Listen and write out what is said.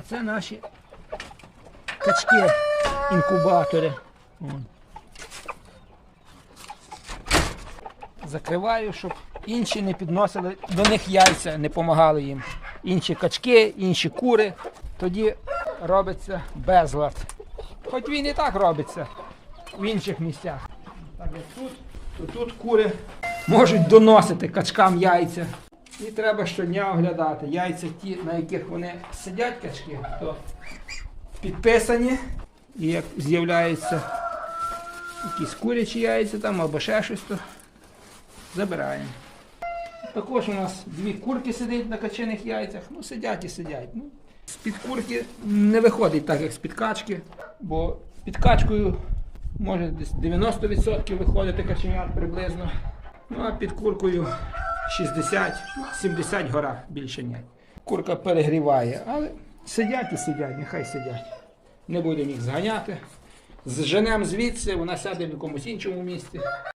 А це наші качки, інкубатори. Закриваю, щоб інші не підносили до них яйця, не допомагали їм. Інші качки, інші кури. Тоді робиться безлад. Хоч він і так робиться в інших місцях. Так як тут, то тут кури можуть доносити качкам яйця. І треба щодня оглядати. Яйця ті, на яких вони сидять качки, то підписані. І як з'являються якісь курячі яйця там або ще щось, то забираємо. Також у нас дві курки сидять на качених яйцях. Ну, сидять і сидять. Ну, з-під курки не виходить так, як з-під качки, бо під качкою може десь 90% виходити каченят приблизно. Ну а під куркою 60-70 гора більше ні. Курка перегріває, але сидять і сидять, нехай сидять. Не будемо їх зганяти. Зженемо звідси, вона сяде в якомусь іншому місці.